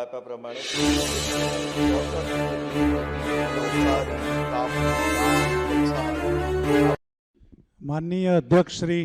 આપ્યા પ્રમાણે. માનનીય અધ્યક્ષ શ્રી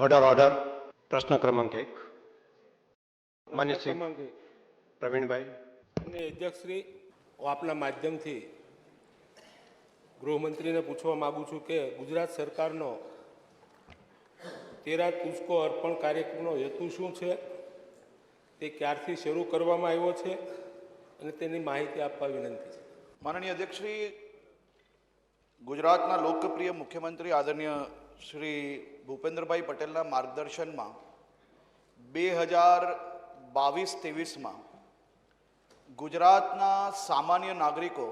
ઓર્ડર ઓર્ડર પ્રશ્ન ક્રમાંક એક માન્ય શ્રી પ્રવીણભાઈ અને અધ્યક્ષશ્રી હું આપના માધ્યમથી ગૃહમંત્રીને પૂછવા માગું છું કે ગુજરાત સરકારનો તેરા તુસ્કો અર્પણ કાર્યક્રમનો હેતુ શું છે? તે ક્યારથી શરૂ કરવામાં આવ્યો છે? અને તેની માહિતી આપવા વિનંતી છે. માનનીય અધ્યક્ષશ્રી ગુજરાતના લોકપ્રિય મુખ્યમંત્રી આદરણીય શ્રી ભૂપેન્દ્રભાઈ પટેલના માર્ગદર્શનમાં બે હજાર બાવીસ ત્રેવીસમાં ગુજરાતના સામાન્ય નાગરિકો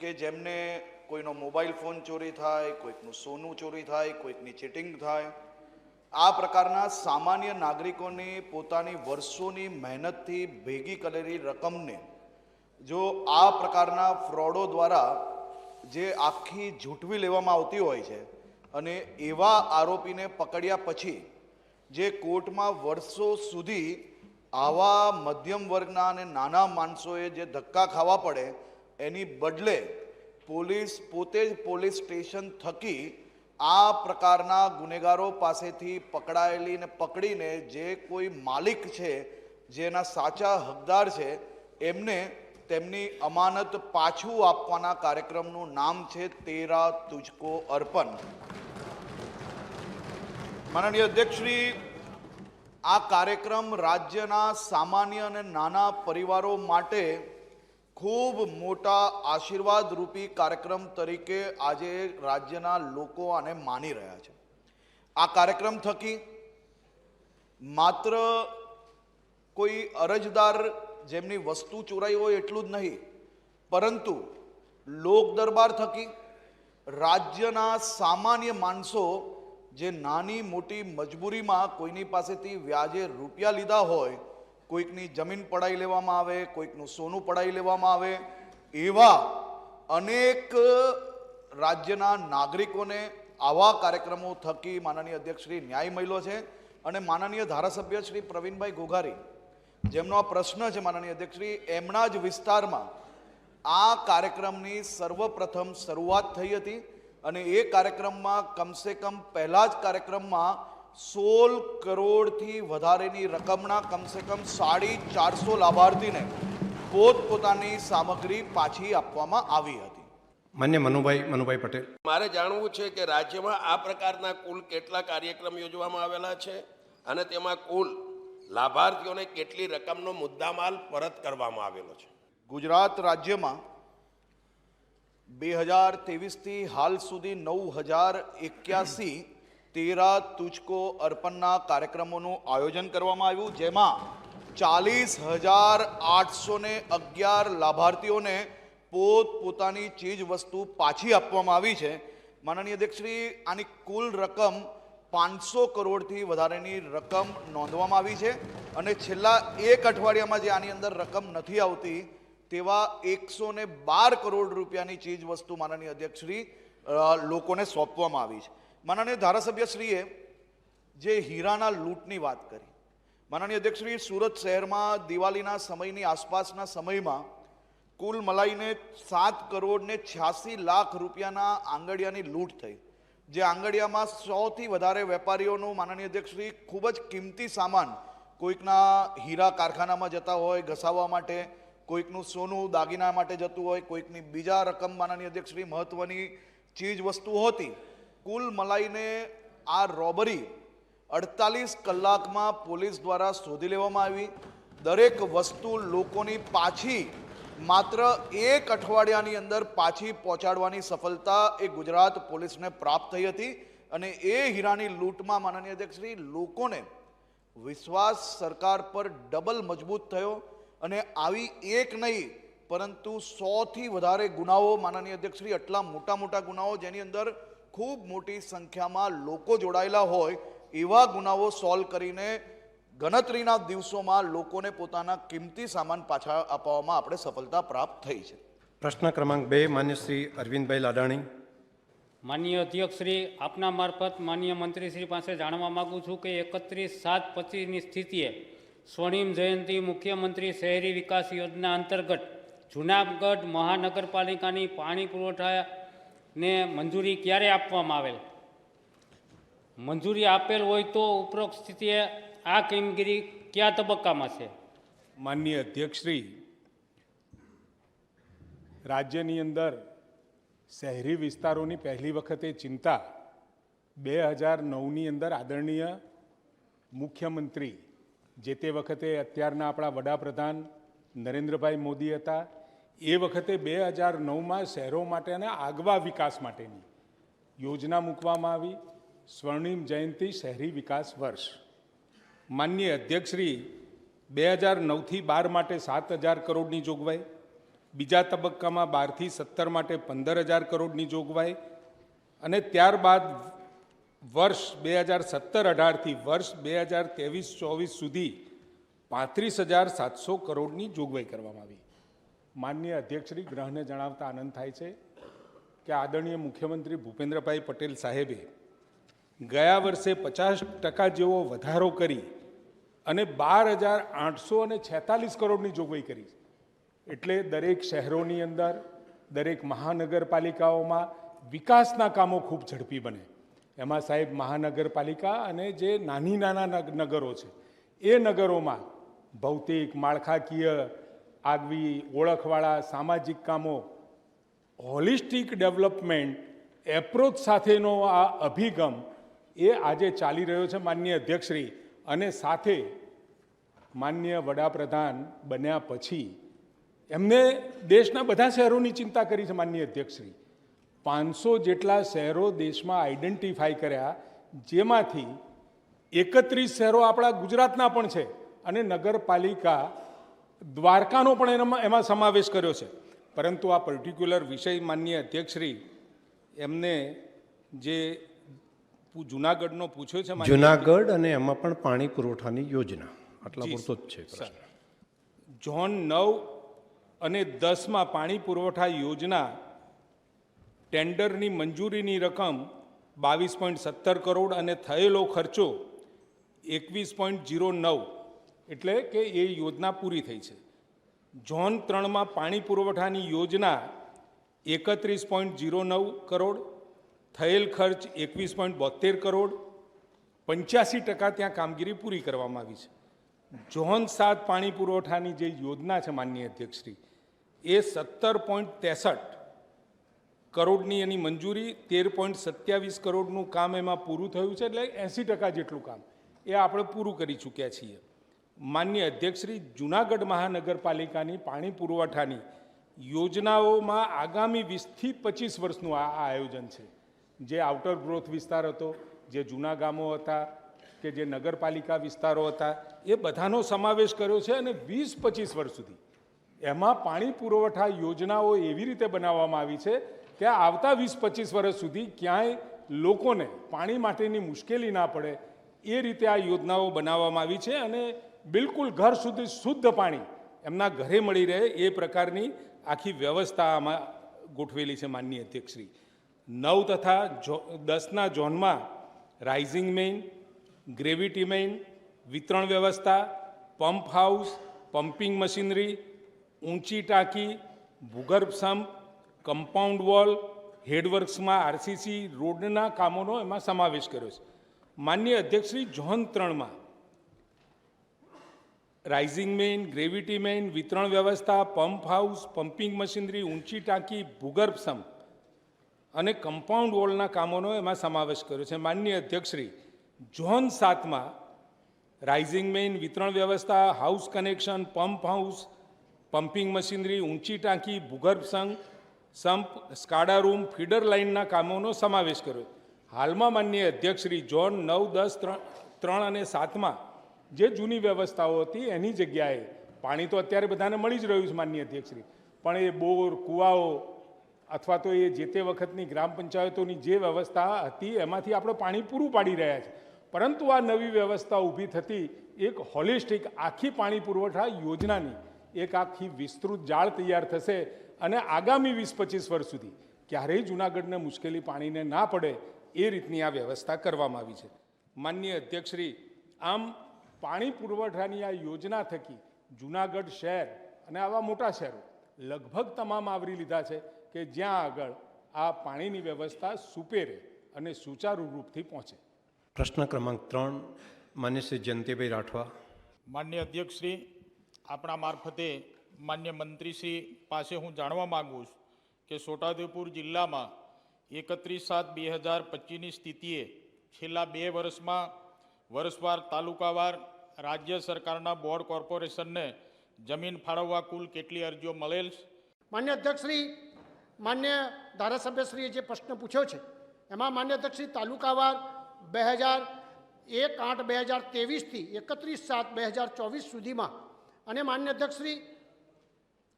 કે જેમને કોઈનો મોબાઈલ ફોન ચોરી થાય, કોઈકનું સોનું ચોરી થાય, કોઈકની ચીટિંગ થાય, આ પ્રકારના સામાન્ય નાગરિકોની પોતાની વર્ષોની મહેનતથી ભેગી કરેલી રકમને, જો આ પ્રકારના ફ્રોડો દ્વારા જે આખી ઝૂંટવી લેવામાં આવતી હોય છે અને એવા આરોપીને પકડ્યા પછી જે કોર્ટમાં વર્ષો સુધી આવા મધ્યમ વર્ગના અને નાના માણસોએ જે ધક્કા ખાવા પડે, એની બદલે પોલીસ પોતે જ પોલીસ સ્ટેશન થકી આ પ્રકારના ગુનેગારો પાસેથી પકડાયેલી ને પકડીને જે કોઈ માલિક છે, જેના સાચા હકદાર છે, એમને તેમની અમાનત પાછું આપવાના કાર્યક્રમનું નામ છે તેરા તુજકો અર્પણ. માનનીય અધ્યક્ષશ્રી, આ કાર્યક્રમ રાજ્યના સામાન્ય અને નાના પરિવારો માટે ખૂબ મોટા આશીર્વાદ રૂપી કાર્યક્રમ તરીકે આજે રાજ્યના લોકો આને માની રહ્યા છે. આ કાર્યક્રમ થકી માત્ર કોઈ અરજદાર જેમની વસ્તુ ચોરાઈ હોય એટલું જ નહીં, પરંતુ લોક દરબાર થકી રાજ્યના સામાન્ય માણસો જે નાની, મોટી, મજબૂરીમાં કોઈની પાસેથી વ્યાજે રૂપિયા લીધા હોય, કોઈકની જમીન પડાઈ લેવામાં આવે, કોઈકનું સોનું પડાઈ લેવામાં આવે, એવા અનેક રાજ્યના નાગરિકોને આવા કાર્યક્રમો થકી માનનીય અધ્યક્ષ શ્રી ન્યાય મળ્યો છે અને માનનીય ધારાસભ્ય શ્રી પ્રવીણભાઈ ઘોઘારી, જેમનો આ પ્રશ્ન છે માનનીય અધ્યક્ષશ્રી એમના જ વિસ્તારમાં આ કાર્યક્રમની સર્વપ્રથમ શરૂઆત થઈ હતી. અને એ કાર્યક્રમમાં કમસે કમ પહેલા જ કાર્યક્રમમાં સોળ કરોડથી વધારેની રકમના કમસે કમ સાડી ચારસો લાભાર્થીને પોતપોતાની સામગ્રી પાછી આપવામાં આવી હતી. માન્ય મનુભાઈ મનુભાઈ પટેલ. મારે જાણવું છે કે રાજ્યમાં આ પ્રકારના કુલ કેટલા કાર્યક્રમ યોજવામાં આવેલા છે અને તેમાં કુલ લાભાર્થીઓને કેટલી રકમનો મુદ્દામાલ પરત કરવામાં આવેલો છે? ગુજરાત રાજ્યમાં બે હજાર ત્રેવીસથી હાલ સુધી નવ હજાર એક્યાસી તેરા તુચકો અર્પણના કાર્યક્રમોનું આયોજન કરવામાં આવ્યું, જેમાં ચાલીસ હજાર આઠસો ને અગિયાર લાભાર્થીઓને પોતપોતાની ચીજ વસ્તુ પાછી આપવામાં આવી છે. માનનીય અધ્યક્ષશ્રી, આની કુલ રકમ પાંચસો કરોડથી વધારેની રકમ નોંધવામાં આવી છે અને છેલ્લા એક અઠવાડિયામાં જે આની અંદર રકમ નથી આવતી તેવા એકસો ને બાર કરોડ રૂપિયાની ચીજ વસ્તુ માનનીય અધ્યક્ષશ્રી લોકોને સોંપવામાં આવી છે. માનનીય ધારાસભ્યશ્રીએ જે હીરાના લૂંટની વાત કરી, માનનીય અધ્યક્ષશ્રી, સુરત શહેરમાં દિવાળીના સમયની આસપાસના સમયમાં કુલ મલાઈને સાત કરોડ ને છ્યાસી લાખ રૂપિયાના આંગડિયાની લૂંટ થઈ. જે આંગડિયામાં સૌથી વધારે વેપારીઓનું માનનીય અધ્યક્ષશ્રી ખૂબ જ કિંમતી સામાન કોઈકના હીરા કારખાનામાં જતા હોય, ઘસાવવા માટે કોઈકનું સોનું દાગીના માટે જતું હોય, કોઈકની બીજા રકમ માનની અધ્યક્ષશ્રી મહત્વની ચીજ વસ્તુ હતી, કુલ મલાઈને આ રોબરી અડતાલીસ કલાકમાં પોલીસ દ્વારા શોધી લેવામાં આવી. દરેક વસ્તુ લોકોની પાછી, માત્ર એક અઠવાડિયાની અંદર પાછી પહોંચાડવાની સફળતા એ ગુજરાત પોલીસને પ્રાપ્ત થઈ હતી અને એ હીરાની લૂંટમાં માનનીય અધ્યક્ષશ્રી લોકોને વિશ્વાસ સરકાર પર ડબલ મજબૂત થયો. અને આવી એક નહીં પરંતુ સોથી વધારે ગુનાઓ માનનીય અધ્યક્ષશ્રી આટલા મોટા મોટા ગુનાઓ જેની અંદર ખૂબ મોટી સંખ્યામાં લોકો જોડાયેલા હોય એવા ગુનાઓ સોલ્વ કરીને ગણતરીના દિવસોમાં લોકોને પોતાના કિંમતી સામાન પાછા અપાવવામાં આપણે સફળતા પ્રાપ્ત થઈ છે. પ્રશ્ન ક્રમાંક બે માન્ય શ્રી અરવિંદભાઈ લાડાણી. માનનીય અધ્યક્ષશ્રી આપના મારફત માનનીય મંત્રીશ્રી પાસે જાણવા માગું છું કે એકત્રીસ સાત પચીસની સ્થિતિએ સ્વર્ણિમ જયંતિ મુખ્યમંત્રી શહેરી વિકાસ યોજના અંતર્ગત જૂનાગઢ મહાનગરપાલિકાની પાણી પુરવઠાને મંજૂરી ક્યારે આપવામાં આવેલ? મંજૂરી આપેલ હોય તો ઉપરોક્ત સ્થિતિએ આ કામગીરી કયા તબક્કામાં છે? માનનીય અધ્યક્ષશ્રી, રાજ્યની અંદર શહેરી વિસ્તારોની પહેલી વખતે ચિંતા બે હજાર નવની અંદર આદરણીય મુખ્યમંત્રી જે તે વખતે અત્યારના આપણા વડાપ્રધાન નરેન્દ્રભાઈ મોદી હતા, એ વખતે બે હજાર નવમાં શહેરો માટેના આગવા વિકાસ માટેની યોજના મૂકવામાં આવી. સ્વર્ણિમ જયંતિ શહેરી વિકાસ વર્ષ. માનનીય અધ્યક્ષશ્રી, બે હજાર નવથી બાર માટે સાત હજાર કરોડની જોગવાઈ. બીજા તબક્કામાં બારથી સત્તર માટે પંદર હજાર કરોડની જોગવાઈ. અને ત્યારબાદ વર્ષ બે હજાર સત્તર અઢારથી વર્ષ બે હજાર ત્રેવીસ ચોવીસ સુધી પાંત્રીસ હજાર સાતસો કરોડની જોગવાઈ કરવામાં આવી. માનનીય અધ્યક્ષશ્રી, ગ્રહને જણાવતા આનંદ થાય છે કે આદરણીય મુખ્યમંત્રી ભૂપેન્દ્રભાઈ પટેલ સાહેબે ગયા વર્ષે પચાસ ટકા જેવો વધારો કરી અને બાર હજાર આઠસો અને છેતાલીસ કરોડની જોગવાઈ કરી એટલે દરેક શહેરોની અંદર, દરેક મહાનગરપાલિકાઓમાં વિકાસના કામો ખૂબ ઝડપી બને. એમાં સાહેબ મહાનગરપાલિકા અને જે નાની નાના નગ- નગરો છે, એ નગરોમાં ભૌતિક, માળખાકીય, આગવી, ઓળખવાળા સામાજિક કામો, હોલિસ્ટિક ડેવલપમેન્ટ, એપ્રોચ સાથેનો આ અભિગમ એ આજે ચાલી રહ્યો છે માન્ય અધ્યક્ષશ્રી અને સાથે માનનીય વડાપ્રધાન બન્યા પછી એમને દેશના બધા શહેરોની ચિંતા કરી છે માનનીય અધ્યક્ષશ્રી. પાંચસો જેટલા શહેરો દેશમાં આઈડેન્ટિફાઈ કર્યા જેમાંથી એકત્રીસ શહેરો આપણા ગુજરાતના પણ છે અને નગરપાલિકા દ્વારકાનો પણ એનામાં એમાં સમાવેશ કર્યો છે. પરંતુ આ પર્ટિક્યુલર વિષય માનનીય અધ્યક્ષશ્રી એમને જે જુનાગઢનો પૂછ્યો છે જુનાગઢ અને એમાં પણ પાણી પુરવઠાની યોજના. આટલા પૂરતો જ છે ઝોન નવ અને દસમાં પાણી પુરવઠા યોજના ટેન્ડરની મંજૂરીની રકમ બાવીસ પોઈન્ટ સત્તર કરોડ અને થયેલો ખર્ચો એકવીસ પોઈન્ટ જીરો નવ. એટલે કે એ યોજના પૂરી થઈ છે. ઝોન ત્રણમાં પાણી પુરવઠાની યોજના એકત્રીસ પોઈન્ટ જીરો નવ કરોડ, થયેલ ખર્ચ એકવીસ પોઈન્ટ બોતેર કરોડ, પંચ્યાસી ટકા ત્યાં કામગીરી પૂરી કરવામાં આવી છે. ઝોન સાત પાણી પુરવઠાની જે યોજના છે માનનીય અધ્યક્ષશ્રી, એ સત્તર પોઈન્ટ ત્રેસઠ કરોડની એની મંજૂરી તેર પોઈન્ટ સત્યાવીસ કરોડનું કામ એમાં પૂરું થયું છે એટલે એંસી ટકા જેટલું કામ એ આપણે પૂરું કરી ચૂક્યા છીએ. માન્ય અધ્યક્ષશ્રી, જુનાગઢ મહાનગરપાલિકાની પાણી પુરવઠાની યોજનાઓમાં આગામી વીસથી પચીસ વર્ષનું આ આયોજન છે. જે આઉટર ગ્રોથ વિસ્તાર હતો, જે જૂના ગામો હતા કે જે નગરપાલિકા વિસ્તારો હતા, એ બધાનો સમાવેશ કર્યો છે અને વીસ પચીસ વર્ષ સુધી એમાં પાણી પુરવઠા યોજનાઓ એવી રીતે બનાવવામાં આવી છે કે આવતા વીસ પચીસ વર્ષ સુધી ક્યાંય લોકોને પાણી માટેની મુશ્કેલી ના પડે, એ રીતે આ યોજનાઓ બનાવવામાં આવી છે અને બિલકુલ ઘર સુધી શુદ્ધ પાણી એમના ઘરે મળી રહે એ પ્રકારની આખી વ્યવસ્થા આમાં ગોઠવેલી છે માનનીય અધ્યક્ષશ્રી. નવ તથા જો, દસના ઝોનમાં રાઇઝિંગ મેઇન, ગ્રેવિટી મેઇન, વિતરણ વ્યવસ્થા, પંપ હાઉસ પમ્પિંગ મશીનરી, ઊંચી ટાંકી, ભૂગર્ભ સંપ કમ્પાઉન્ડ વોલ હેડવર્ક્સમાં આરસીસી રોડના કામોનો એમાં સમાવેશ કર્યો છે. માન્ય અધ્યક્ષશ્રી જોહન ત્રણમાં રાઇઝિંગ મેઇન ગ્રેવિટી મેઇન વિતરણ વ્યવસ્થા પંપ હાઉસ પમ્પિંગ મશીનરી ઊંચી ટાંકી ભૂગર્ભ સમ અને કમ્પાઉન્ડ વોલના કામોનો એમાં સમાવેશ કર્યો છે. માન્ય અધ્યક્ષશ્રી જોહન સાતમાં રાઇઝિંગ મેઇન વિતરણ વ્યવસ્થા house connection pump house pumping machinery ઊંચી ટાંકી ભૂગર્ભ સંઘ સંપ, સ્કાડા રૂમ, ફીડર લાઇનના કામોનો સમાવેશ કર્યો. હાલમાં માન્ય અધ્યક્ષશ્રી જોન નવ, દસ, ત્રણ ત્રણ અને સાતમાં જે જૂની વ્યવસ્થાઓ હતી એની જગ્યાએ પાણી તો અત્યારે બધાને મળી જ રહ્યું છે માન્ય અધ્યક્ષશ્રી પણ એ બોર, કૂવાઓ અથવા તો એ જે તે વખતની ગ્રામ પંચાયતોની જે વ્યવસ્થા હતી એમાંથી આપણે પાણી પૂરું પાડી રહ્યા છે. પરંતુ આ નવી વ્યવસ્થા ઊભી થતી એક હોલિસ્ટિક આખી પાણી પુરવઠા યોજનાની એક આખી વિસ્તૃત જાળ તૈયાર થશે અને આગામી વીસ પચીસ વર્ષ સુધી ક્યારેય જૂનાગઢને મુશ્કેલી પાણીને ના પડે એ રીતની આ વ્યવસ્થા કરવામાં આવી છે. માન્ય અધ્યક્ષશ્રી આમ પાણી પુરવઠાની આ યોજના થકી જૂનાગઢ શહેર અને આવા મોટા શહેરો લગભગ તમામ આવરી લીધા છે કે જ્યાં આગળ આ પાણીની વ્યવસ્થા સુપેરે અને સુચારુ રૂપથી પહોંચે. પ્રશ્ન ક્રમાંક ત્રણ માન્ય શ્રી જયંતિભાઈ રાઠવા. માન્ય અધ્યક્ષશ્રી આપણા મારફતે માન્ય મંત્રીશ્રી પાસે હું જાણવા માગું છું કે છોટાઉદેપુર જિલ્લામાં એકત્રીસ સાત બે હજાર પચીસની સ્થિતિએ છેલ્લા બે વર્ષમાં વર્ષવાર તાલુકાવાર રાજ્ય સરકારના બોર્ડ કોર્પોરેશનને જમીન ફાળવવા કુલ કેટલી અરજીઓ મળેલ માન્ય અધ્યક્ષશ્રી, માન્ય ધારાસભ્યશ્રીએ જે પ્રશ્ન પૂછ્યો છે, એમાં માન્ય અધ્યક્ષશ્રી તાલુકાવાર બે હજાર એક આઠ બે હજાર ત્રેવીસથી એકત્રીસ સાત બે હજાર ચોવીસ સુધીમાં અને માન્ય અધ્યક્ષશ્રી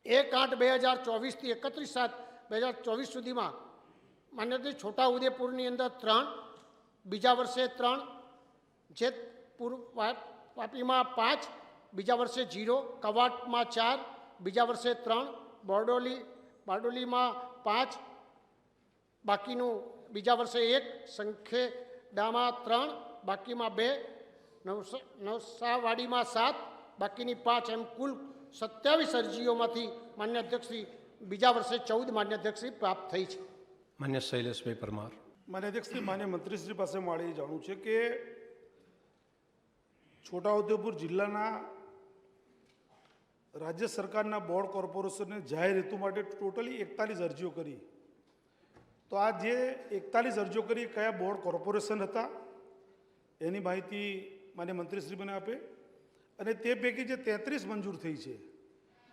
એક આઠ બે હજાર ચોવીસથી એકત્રીસ સાત બે હજાર ચોવીસ સુધીમાં માન્ય છોટાઉદેપુરની અંદર ત્રણ, બીજા વર્ષે ત્રણ જેતપુર વાપીમાં પાંચ, બીજા વર્ષે જીરો કવાટમાં ચાર, બીજા વર્ષે ત્રણ, બોરડોલી, બારડોલીમાં પાંચ, બાકીનું બીજા વર્ષે એક, સંખેડામાં ત્રણ, બાકીમાં બે, નવસા, નવસાવાડીમાં સાત, બાકીની પાંચ એમ કુલ સત્યાવીસ અરજીઓમાંથી માન્ય અધ્યક્ષશ્રી બીજા વર્ષે ચૌદ માન્ય અધ્યક્ષશ્રી પ્રાપ્ત થઈ છે. માન્ય શૈલેષભાઈ પરમાર. માન્ય અધ્યક્ષશ્રી માન્ય મંત્રીશ્રી પાસે મારે એ જાણવું છે કે છોટાઉદેપુર જિલ્લાના રાજ્ય સરકારના બોર્ડ કોર્પોરેશનને જાહેર હેતુ માટે ટોટલી એકતાલીસ અરજીઓ કરી. તો આ જે એકતાલીસ અરજીઓ કરી કયા બોર્ડ કોર્પોરેશન હતા? એની માહિતી માન્ય મંત્રીશ્રી મને આપે. અને તે પૈકી જે તેત્રીસ મંજૂર થઈ છે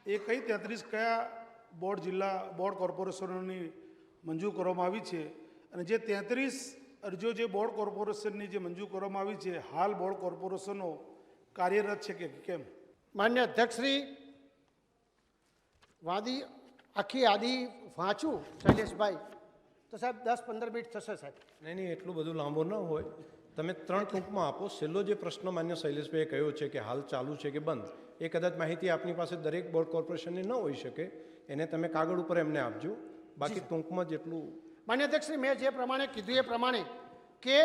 એ કઈ તેત્રીસ કયા બોર્ડ જિલ્લા બોર્ડ કોર્પોરેશનોની મંજૂર કરવામાં આવી છે? અને જે તેત્રીસ અરજીઓ જે બોર્ડ કોર્પોરેશનની જે મંજૂર કરવામાં આવી છે હાલ બોર્ડ કોર્પોરેશનો કાર્યરત છે કે કેમ? માન્ય અધ્યક્ષશ્રી વાદી આખી યાદી વાંચું શૈલેષભાઈ. તો સાહેબ દસ પંદર મિનિટ થશે સાહેબ. નહીં નહીં એટલું બધું લાંબો ન હોય. તમે ત્રણ ટૂંકમાં આપો. છેલ્લો જે પ્રશ્ન માન્ય શૈલેષભાઈએ કહ્યો છે કે હાલ ચાલુ છે કે બંધ એ કદાચ માહિતી આપની પાસે દરેક બોર્ડ કોર્પોરેશનની ન હોઈ શકે. એને તમે કાગળ ઉપર એમને આપજો. બાકી ટૂંકમાં જેટલું માન્ય અધ્યક્ષશ્રી મેં જે પ્રમાણે કીધું એ પ્રમાણે કે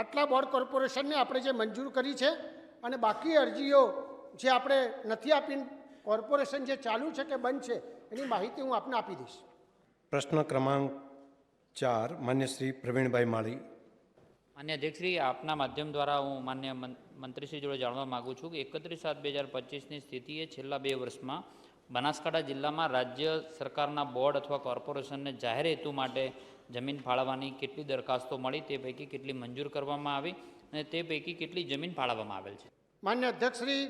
આટલા બોર્ડ કોર્પોરેશનને આપણે જે મંજૂર કરી છે અને બાકી અરજીઓ જે આપણે નથી આપી કોર્પોરેશન જે ચાલુ છે કે બંધ છે એની માહિતી હું આપને આપી દઈશ. પ્રશ્ન ક્રમાંક ચાર માન્ય શ્રી પ્રવીણભાઈ માળી. માન્ય અધ્યક્ષશ્રી, આપના માધ્યમ દ્વારા હું માન્ય મંત્રીશ્રી જોડે જાણવા માગું છું કે એકત્રીસ સાત બે હજાર પચીસની સ્થિતિએ છેલ્લા બે વર્ષમાં બનાસકાંઠા જિલ્લામાં રાજ્ય સરકારના બોર્ડ અથવા કોર્પોરેશનને જાહેર હેતુ માટે જમીન ફાળવવાની કેટલી દરખાસ્તો મળી, તે પૈકી કેટલી મંજૂર કરવામાં આવી અને તે પૈકી કેટલી જમીન ફાળવવામાં આવેલ છે? માન્ય અધ્યક્ષશ્રી,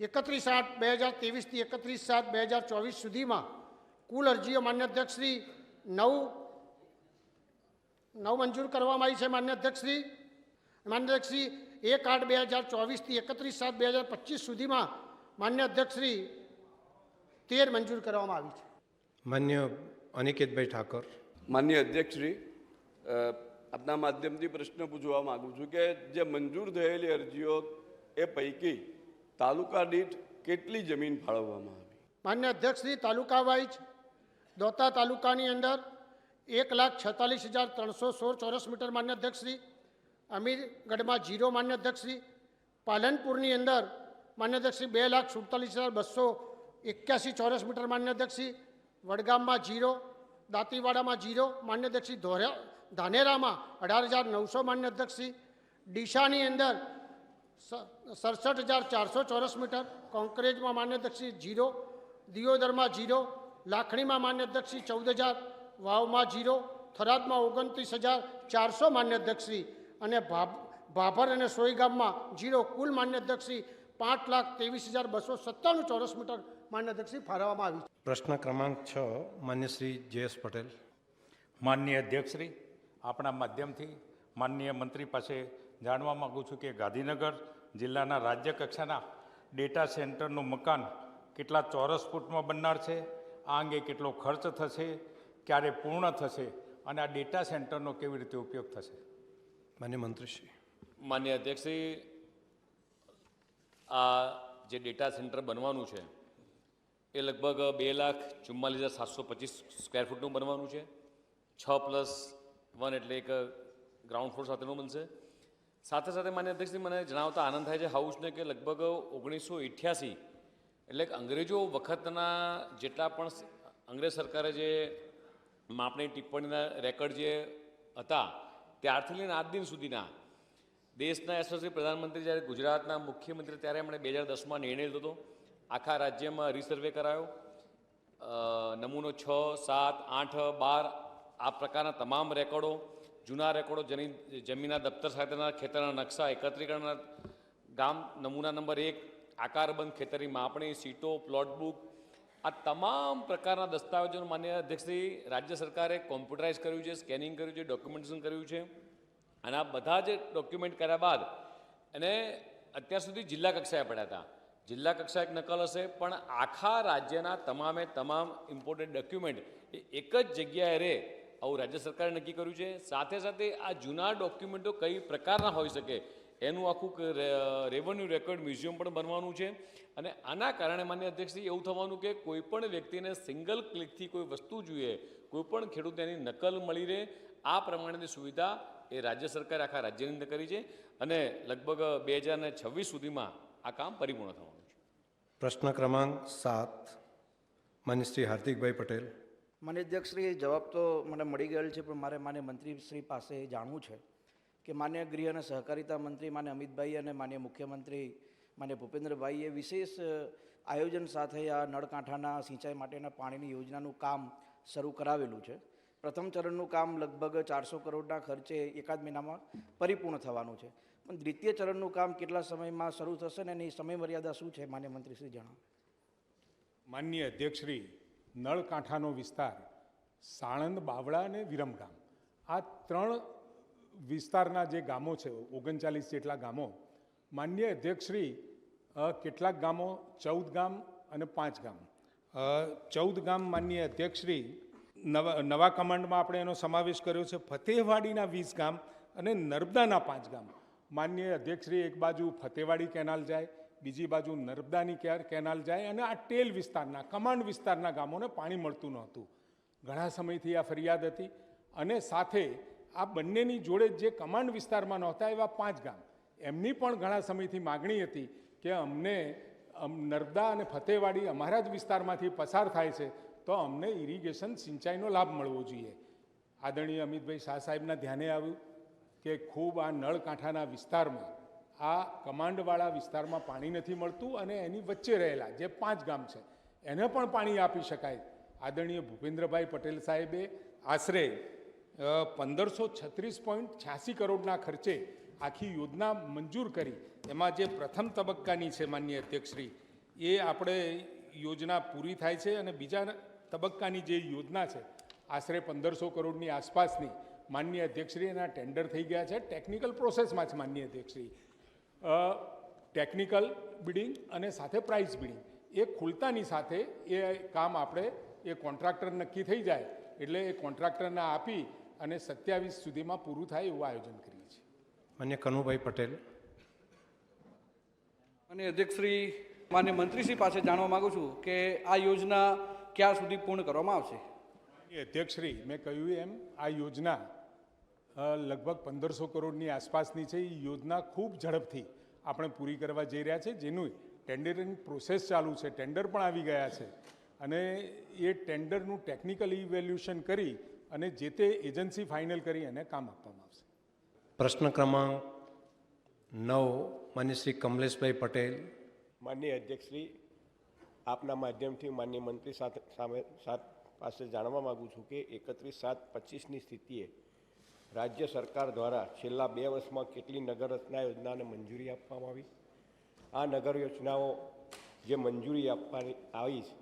એકત્રીસ આઠ બે હજાર ત્રેવીસથી એકત્રીસ સાત બે હજાર ચોવીસ સુધીમાં કુલ અરજીઓ માન્ય અધ્યક્ષશ્રી નવ નવ મંજૂર કરવામાં આવી છે માન્ય અધ્યક્ષશ્રી. માન્ય અધ્યક્ષશ્રી એક આઠ બે હજાર ચોવીસથી એકત્રીસ સાત બે હજાર પચીસ સુધીમાં માન્ય અધ્યક્ષશ્રી તેર મંજૂર કરવામાં આવી છે. માન્ય અનિકેતભાઈ ઠાકર. માન્ય અધ્યક્ષશ્રી આપના માધ્યમથી પ્રશ્ન પૂછવા માગું છું કે જે મંજૂર થયેલી અરજીઓ એ પૈકી તાલુકા દીઠ કેટલી જમીન ફાળવવામાં આવી? માન્ય અધ્યક્ષશ્રી તાલુકા વાઇઝ દોતા તાલુકાની અંદર એક લાખ છેતાલીસ હજાર ત્રણસો સોળ ચોરસ મીટર માન્ય અધ્યક્ષશ્રી અમીરગઢમાં જીરો માન્ય અધ્યક્ષશ્રી પાલનપુરની અંદર માન્ય અધ્યક્ષશ્રી બે લાખ સુડતાલીસ હજાર બસો એક્યાસી ચોરસ મીટર માન્ય અધ્યક્ષશ્રી વડગામમાં જીરો દાંતીવાડામાં જીરો માન્ય અધ્યક્ષશ્રી ધોરા ધાનેરામાં અઢાર હજાર નવસો માન્ય અધ્યક્ષશ્રી ડીસાની અંદર સડસઠ હજાર ચારસો ચોરસ મીટર કોંકરેજમાં માન્ય અધ્યક્ષશ્રી જીરો દિયોદરમાં જીરો લાખણીમાં માન્ય અધ્યક્ષશ્રી ચૌદ હજાર વાવમાં જીરો થરાદમાં ઓગણત્રીસ હજાર ચારસો માન્ય અધ્યક્ષશ્રી અને ભાભ ભાભર અને સોયગામમાં જીરો કુલ માન્ય અધ્યક્ષશ્રી પાંચ લાખ ત્રેવીસ હજાર બસો સત્તાણું ચોરસ મીટર માન્ય અધ્યક્ષશ્રી ફાળવવામાં આવી છે. પ્રશ્ન ક્રમાંક છ માન્ય શ્રી જયેશ પટેલ. માનનીય અધ્યક્ષશ્રી આપણા માધ્યમથી માનનીય મંત્રી પાસે જાણવા માગું છું કે ગાંધીનગર જિલ્લાના રાજ્ય કક્ષાના ડેટા સેન્ટરનું મકાન કેટલા ચોરસ ફૂટમાં બનનાર છે? આ અંગે કેટલો ખર્ચ થશે? ક્યારે પૂર્ણ થશે અને આ ડેટા સેન્ટરનો કેવી રીતે ઉપયોગ થશે? માન્ય મંત્રીશ્રી. માન્ય અધ્યક્ષશ્રી આ જે ડેટા સેન્ટર બનવાનું છે એ લગભગ બે લાખ ચુમ્માલીસ હજાર સાતસો પચીસ સ્ક્વેર ફૂટનું બનવાનું છે. છ પ્લસ વન એટલે એક ગ્રાઉન્ડ ફ્લોર સાથેનું બનશે. સાથે સાથે માન્ય અધ્યક્ષશ્રી મને જણાવતા આનંદ થાય છે હાઉસને કે લગભગ ઓગણીસો અઠ્યાસી એટલે અંગ્રેજો વખતના જેટલા પણ અંગ્રેજ સરકારે જે માપણી ટિપ્પણીના રેકોર્ડ જે હતા, ત્યારથી લઈને આજ દિન સુધીના, દેશના યશસ્વી પ્રધાનમંત્રી જ્યારે ગુજરાતના મુખ્યમંત્રી ત્યારે એમણે બે હજાર દસમાં નિર્ણય લીધો હતો. આખા રાજ્યમાં રિસર્વે કરાયો. નમૂનો છ, સાત, આઠ, બાર, આ પ્રકારના તમામ રેકોર્ડો, જૂના રેકોર્ડો જેની જમીનના દફતર સાથેના ખેતરના નકશા એકત્રીકરણના ગામ, નમૂના નંબર એક, આકારબંધ ખેતરની માપણી, સીટો, પ્લોટ બુક આ તમામ પ્રકારના દસ્તાવેજોનું માન્ય અધ્યક્ષશ્રી રાજ્ય સરકારે કોમ્પ્યુટરાઇઝ કર્યું છે, સ્કેનિંગ કર્યું છે, ડોક્યુમેન્ટેશન કર્યું છે. અને આ બધા જ ડોક્યુમેન્ટ કર્યા બાદ અને અત્યાર સુધી જિલ્લા કક્ષાએ પડ્યા હતા. જિલ્લા કક્ષાએ એક નકલ હશે, પણ આખા રાજ્યના તમામે તમામ ઇમ્પોર્ટન્ટ ડોક્યુમેન્ટ એ એક જ જગ્યાએ રહે આવું રાજ્ય સરકારે નક્કી કર્યું છે. સાથે સાથે આ જૂના ડોક્યુમેન્ટો કઈ પ્રકારના હોઈ શકે? એનું આખું રેવન્યુ રેકોર્ડ મ્યુઝિયમ પણ બનવાનું છે. અને આના કારણે માન્ય અધ્યક્ષજી એવું થવાનું કે કોઈ પણ વ્યક્તિને સિંગલ ક્લિકથી કોઈ વસ્તુ જોઈએ કોઈ પણ ખેડૂતને એની નકલ મળી રહે આ પ્રમાણેની સુવિધા એ રાજ્ય સરકારે આખા રાજ્યની અંદર કરી છે અને લગભગ બે હજાર ને છવ્વીસ સુધીમાં આ કામ પરિપૂર્ણ થવાનું છે. પ્રશ્ન ક્રમાંક સાત માન્ય શ્રી હાર્દિકભાઈ પટેલ. માન્ય અધ્યક્ષશ્રી જવાબ તો મને મળી ગયેલ છે પણ મારે માન્ય મંત્રીશ્રી પાસે જાણવું છે. કે માન્ય ગૃહ અને સહકારિતા મંત્રી, માન્ય અમિતભાઈ અને માન્ય મુખ્યમંત્રી, માન્ય ભૂપેન્દ્રભાઈએ વિશેષ આયોજન સાથે આ નળકાંઠાના સિંચાઈ માટેના પાણીની યોજનાનું કામ શરૂ કરાવેલું છે. પ્રથમ ચરણનું કામ લગભગ ચારસો કરોડના ખર્ચે એકાદ મહિનામાં પરિપૂર્ણ થવાનું છે. પણ દ્વિતીય ચરણનું કામ કેટલા સમયમાં શરૂ થશે ને એની સમયમર્યાદા શું છે, માન્ય મંત્રીશ્રી જણાવો. માનનીય અધ્યક્ષશ્રી, નળકાંઠાનો વિસ્તાર સાણંદ બાવળા અને વિરમગામ. આ ત્રણ વિસ્તારના જે ગામો છે, ઓગણચાલીસ જેટલા ગામો, માન્ય અધ્યક્ષશ્રી કેટલાક ગામો ચૌદ ગામ અને પાંચ ગામ. ચૌદ ગામ માન્ય અધ્યક્ષશ્રી, નવા નવા કમાન્ડમાં આપણે એનો સમાવેશ કર્યો છે, ફતેહવાડીના વીસ ગામ અને નર્મદાના પાંચ ગામ. માન્ય અધ્યક્ષશ્રી એક બાજુ ફતેવાડી કેનાલ જાય, બીજી બાજુ નર્મદાની કેનાલ જાય અને આ ટેલ વિસ્તારના, કમાન્ડ વિસ્તારના ગામોને પાણી મળતું નહોતું. ઘણા સમયથી આ ફરિયાદ હતી અને સાથે આ બંનેની જોડે જે કમાન્ડ વિસ્તારમાં નહોતા એવા પાંચ ગામ. એમની પણ ઘણા સમયથી માગણી હતી કે અમને, અમ, નર્મદા અને ફતેવાડી અમારા જ વિસ્તારમાંથી પસાર થાય છે, તો અમને ઇરિગેશન સિંચાઈનો લાભ મળવો જોઈએ. આદરણીય અમિતભાઈ શાહ સાહેબના ધ્યાને આવ્યું કે ખૂબ આ નળકાંઠાના વિસ્તારમાં, આ કમાન્ડવાળા વિસ્તારમાં પાણી નથી મળતું અને એની વચ્ચે રહેલા જે પાંચ ગામ છે, એને પણ પાણી આપી શકાય. આદરણીય ભૂપેન્દ્રભાઈ પટેલ સાહેબે આશરે પંદરસો છત્રીસ પોઈન્ટ છ્યાસી કરોડના ખર્ચે આખી યોજના મંજૂર કરી. એમાં જે પ્રથમ તબક્કાની છે માન્ય અધ્યક્ષશ્રી, એ આપણે યોજના પૂરી થાય છે અને બીજા તબક્કાની જે યોજના છે, આશરે પંદરસો કરોડની આસપાસની માન્ય અધ્યક્ષશ્રી એના ટેન્ડર થઈ ગયા છે. ટેકનિકલ પ્રોસેસમાં છે માન્ય અધ્યક્ષશ્રી. ટેકનિકલ બિડિંગ અને સાથે પ્રાઇસ બિડિંગ. એ ખુલતાની સાથે એ કામ આપણે, એ કોન્ટ્રાક્ટર નક્કી થઈ જાય. એટલે એ કોન્ટ્રાક્ટરને આપી અને સત્યાવીસ સુધીમાં પૂરું થાય એવું આયોજન કરીએ છીએ. માન્ય કનુભાઈ પટેલ. અને અધ્યક્ષશ્રી માન્ય મંત્રીશ્રી પાસે જાણવા માગું છું કે આ યોજના ક્યાં સુધી પૂર્ણ કરવામાં આવશે? એ અધ્યક્ષશ્રી મેં કહ્યું એમ આ યોજના લગભગ પંદરસો કરોડની આસપાસની છે. એ યોજના ખૂબ ઝડપથી આપણે પૂરી કરવા જઈ રહ્યા છે. જેનું ટેન્ડરિંગ પ્રોસેસ ચાલુ છે. ટેન્ડર પણ આવી ગયા છે. અને એ ટેન્ડરનું ટેકનિકલ ઇવેલ્યુશન કરી અને જે તે એજન્સી ફાઇનલ કરી એને કામ આપવામાં આવશે. પ્રશ્ન ક્રમાંક નવ માન્ય શ્રી કમલેશભાઈ પટેલ. માનનીય અધ્યક્ષશ્રી આપના માધ્યમથી માન્ય મંત્રી સાથે સામે સાથ પાસે જાણવા માગું છું કે એકત્રીસ સાત પચીસની સ્થિતિએ રાજ્ય સરકાર દ્વારા છેલ્લા બે વર્ષમાં કેટલી નગર રચના યોજનાને મંજૂરી આપવામાં આવી? આ નગર યોજનાઓ જે મંજૂરી આપવાની આવી છે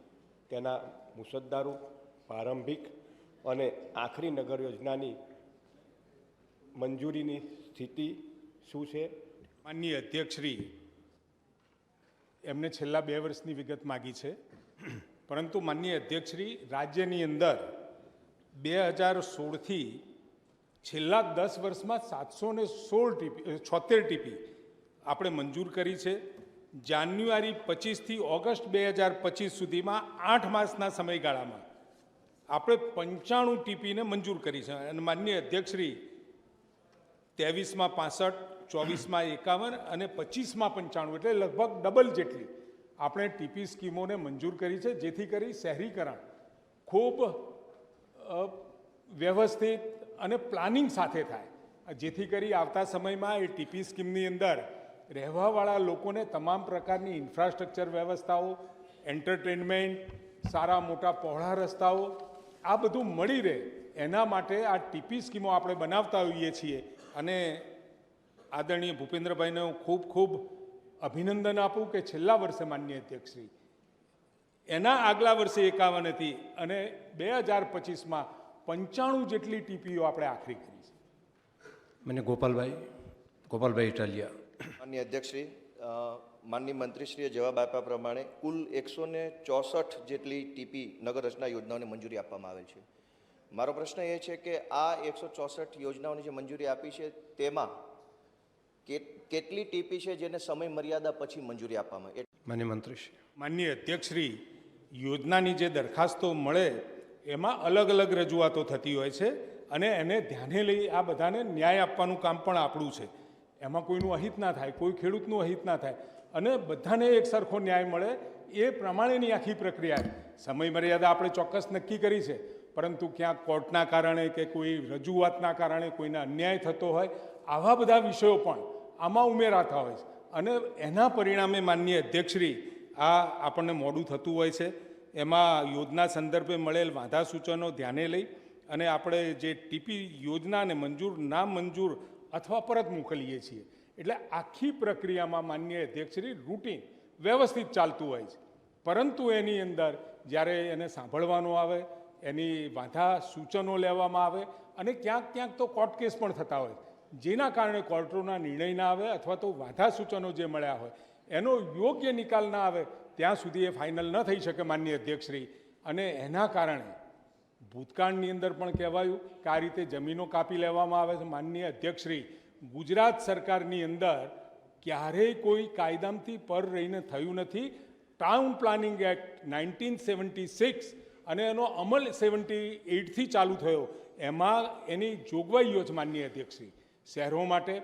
તેના મુસદ્દારો પ્રારંભિક અને આખરી નગર યોજનાની મંજૂરીની સ્થિતિ શું છે? માનનીય અધ્યક્ષશ્રી, એમને છેલ્લા બે વર્ષની વિગત માગી છે. પરંતુ માનનીય અધ્યક્ષશ્રી, રાજ્યની અંદર બે હજાર સોળથી છેલ્લા દસ વર્ષમાં સાતસો ને સોળ ટીપી છોતેર ટીપી આપણે મંજૂર કરી છે. જાન્યુઆરી પચીસથી ઓગસ્ટ બે હજાર પચીસ સુધીમાં આઠ માસના સમયગાળામાં આપણે પંચાણું ટીપીને મંજૂર કરી છે. અને માન્ય અધ્યક્ષશ્રી ત્રેવીસમાં પાસઠ, ચોવીસમાં એકાવન અને પચીસમાં પંચાણું, એટલે લગભગ ડબલ જેટલી આપણે ટીપી સ્કીમોને મંજૂર કરી છે, જેથી કરી શહેરીકરણ ખૂબ વ્યવસ્થિત અને પ્લાનિંગ સાથે થાય. જેથી કરી આવતા સમયમાં એ ટીપી સ્કીમની અંદર રહેવાવાળા લોકોને તમામ પ્રકારની ઇન્ફ્રાસ્ટ્રક્ચર વ્યવસ્થાઓ, એન્ટરટેનમેન્ટ, સારા મોટા પહોળા રસ્તાઓ આ બધું મળી રહે. એના માટે આ ટીપી સ્કીમો આપણે બનાવતા હોઈએ છીએ. અને આદરણીય ભૂપેન્દ્રભાઈને હું ખૂબ ખૂબ અભિનંદન આપું કે છેલ્લા વર્ષે માન્ય અધ્યક્ષશ્રી એના આગલા વર્ષે એકાવન હતી અને બે હજાર પચીસમાં પંચાણું જેટલી ટીપીઓ આપણે આખરી કરી છે. મને ગોપાલભાઈ ગોપાલભાઈ ઇટાલિયા. માન્ય અધ્યક્ષશ્રી અ, માનનીય મંત્રીશ્રીએ જવાબ આપ્યા પ્રમાણે કુલ એકસો ને ચોસઠ જેટલી ટીપી નગર રચના યોજનાઓને મંજૂરી આપવામાં આવેલ છે. મારો પ્રશ્ન એ છે કે આ એકસો ચોસઠ યોજનાઓની જે મંજૂરી આપી છે તેમાં કેટલી ટીપી છે જેને સમય મર્યાદા પછી મંજૂરી આપવામાં આવે? માન્ય મંત્રીશ્રી. માનનીય અધ્યક્ષશ્રી યોજનાની જે દરખાસ્તો મળે એમાં અલગ અલગ રજૂઆતો થતી હોય છે અને એને ધ્યાને લઈ આ બધાને ન્યાય આપવાનું કામ પણ આપણું છે. એમાં કોઈનું અહિત ના થાય કોઈ ખેડૂતનું અહિત ના થાય. અને બધાને એક સરખો ન્યાય મળે એ પ્રમાણેની આખી પ્રક્રિયા. સમય મર્યાદા આપણે ચોક્કસ નક્કી કરી છે, પરંતુ ક્યાંક કોર્ટના કારણે કે કોઈ રજૂઆતના કારણે કોઈને અન્યાય થતો હોય, આવા બધા વિષયો પણ આમાં ઉમેરાતા હોય છે અને એના પરિણામે માનનીય અધ્યક્ષશ્રી આ આપણને મોડું થતું હોય છે એમાં યોજના સંદર્ભે મળેલ વાંધા સૂચનો ધ્યાને લઈ અને આપણે જે ટીપી યોજનાને મંજૂર ના મંજૂર અથવા પરત મોકલીએ છીએ એટલે આખી પ્રક્રિયામાં માનનીય અધ્યક્ષશ્રી રૂટીન વ્યવસ્થિત ચાલતું હોય છે. પરંતુ એની અંદર જ્યારે એને સાંભળવાનો આવે, એની વાંધા સૂચનો લેવામાં આવે અને ક્યાંક ક્યાંક તો કોર્ટ કેસ પણ થતા હોય. જેના કારણે કોર્ટોના નિર્ણય ના આવે અથવા તો વાંધા સૂચનો જે મળ્યા હોય, એનો યોગ્ય નિકાલ ના આવે, ત્યાં સુધી એ ફાઇનલ ન થઈ શકે માન્ય અધ્યક્ષશ્રી. અને એના કારણે ભૂતકાળની અંદર પણ કહેવાયું કે આ રીતે જમીનો કાપી લેવામાં આવે છે માનનીય અધ્યક્ષશ્રી. ગુજરાત સરકારની અંદર ક્યારેય કોઈ કાયદામથી પર રહીને થયું નથી. Town planning act nineteen seventy six અને એનો અમલ સેવન્ટી એઇટથી ચાલુ થયો. એમાં એની જોગવાઈઓ જ માન્ય અધ્યક્ષી શહેરો માટે,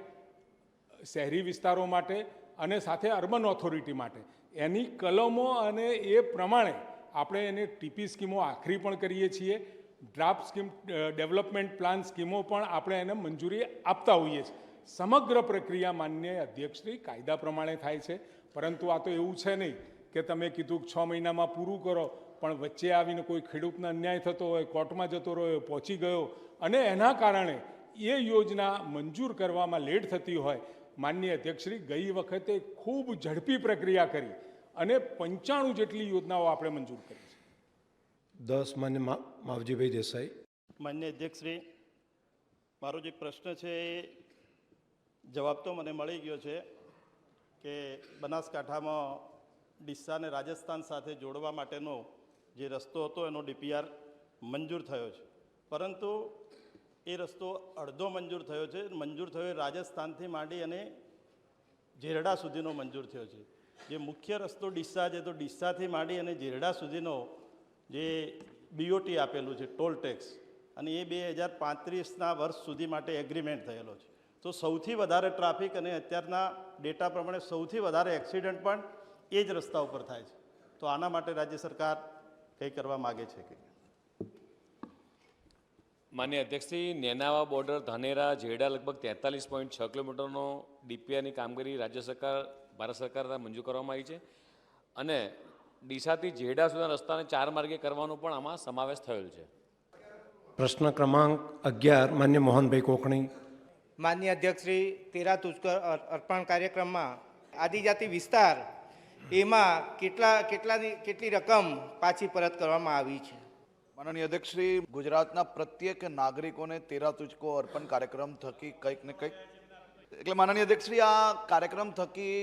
શહેરી વિસ્તારો માટે અને સાથે અર્બન ઓથોરિટી માટે. એની કલમો અને એ પ્રમાણે આપણે એને ટીપી સ્કીમો આખરી પણ કરીએ છીએ. ડ્રાફ્ટ સ્કીમ ડેવલપમેન્ટ પ્લાન સ્કીમો પણ આપણે એને મંજૂરી આપતા હોઈએ છીએ. સમગ્ર પ્રક્રિયા માન્ય અધ્યક્ષશ્રી કાયદા પ્રમાણે થાય છે. પરંતુ આ તો એવું છે નહીં કે તમે કીધું કે છ મહિનામાં પૂરું કરો, પણ વચ્ચે આવીને કોઈ ખેડૂતને અન્યાય થતો હોય, કોર્ટમાં જતો રહ્યો, પહોંચી ગયો અને એના કારણે એ યોજના મંજૂર કરવામાં લેટ થતી હોય માનનીય અધ્યક્ષશ્રી ગઈ વખતે ખૂબ ઝડપી પ્રક્રિયા કરી અને પંચાણું જેટલી યોજનાઓ આપણે મંજૂર કરી. દસ માન્ય માવજીભાઈ દેસાઈ. માન્ય અધ્યક્ષશ્રી મારો જે પ્રશ્ન છે એ જવાબ તો મને મળી ગયો છે કે બનાસકાંઠામાં ડિસ્સાને રાજસ્થાન સાથે જોડવા માટેનો જે રસ્તો હતો એનો ડીપીઆર મંજૂર થયો છે. પરંતુ એ રસ્તો અડધો મંજૂર થયો છે, મંજૂર થયો એ રાજસ્થાનથી માંડી અને જેરડા સુધીનો મંજૂર થયો છે. જે મુખ્ય રસ્તો ડિસ્સા છે, તો ડિસ્સાથી માંડી અને જેરડા સુધીનો જે બીઓટી આપેલું છે, ટોલ ટેક્સ, અને એ બે હજાર પાંત્રીસના વર્ષ સુધી માટે એગ્રીમેન્ટ થયેલો છે. તો સૌથી વધારે ટ્રાફિક અને અત્યારના ડેટા પ્રમાણે સૌથી વધારે એક્સિડન્ટ પણ એ જ રસ્તા ઉપર થાય છે. તો આના માટે રાજ્ય સરકાર કંઈ કરવા માગે છે કે? માન્ય અધ્યક્ષશ્રી, નેનાવા બોર્ડર ધાનેરા જેડા લગભગ તેતાલીસ પોઈન્ટ છ કિલોમીટરનો ડીપીઆરની કામગીરી રાજ્ય સરકાર, ભારત સરકાર દ્વારા મંજૂર કરવામાં આવી છે. અને ડીસાથી જેડા સુધીના રસ્તાને ચાર માર્ગે કરવાનો પણ આમાં સમાવેશ થયેલ છે. પ્રશ્ન ક્રમાંક અગિયાર માન્ય મોહનભાઈ કોકણી માન્ય અધ્યક્ષશ્રી તેરા તુષ્કર અર્પણ કાર્યક્રમમાં આદિજાતિ વિસ્તાર એમાં કેટલા કેટલાની કેટલી રકમ પાછી પરત કરવામાં આવી છે? માનનીય અધ્યક્ષશ્રી ગુજરાતના પ્રત્યેક નાગરિકોને તેરા તુજકો અર્પણ કાર્યક્રમ થકી કંઈક ને કંઈક. એટલે માનનીય અધ્યક્ષશ્રી આ કાર્યક્રમ થકી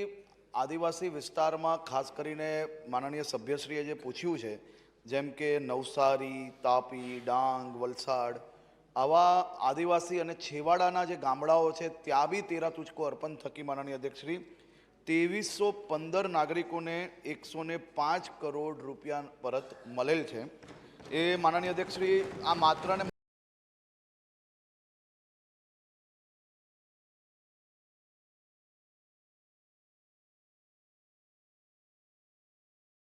આદિવાસી વિસ્તારમાં ખાસ કરીને માનનીય સભ્યશ્રીએ જે પૂછ્યું છે, જેમ કે નવસારી, તાપી, ડાંગ, વલસાડ, આવા આદિવાસી અને છેવાડાના જે ગામડાઓ છે, ત્યાં બી તેરા તુચકો અર્પણ થકી માનનીય અધ્યક્ષશ્રી, ત્રેવીસો પંદર નાગરિકોને એકસો ને પાંચ કરોડ રૂપિયા પરત મળેલ છે. એ માનનીય અધ્યક્ષશ્રી, આ માત્ર ને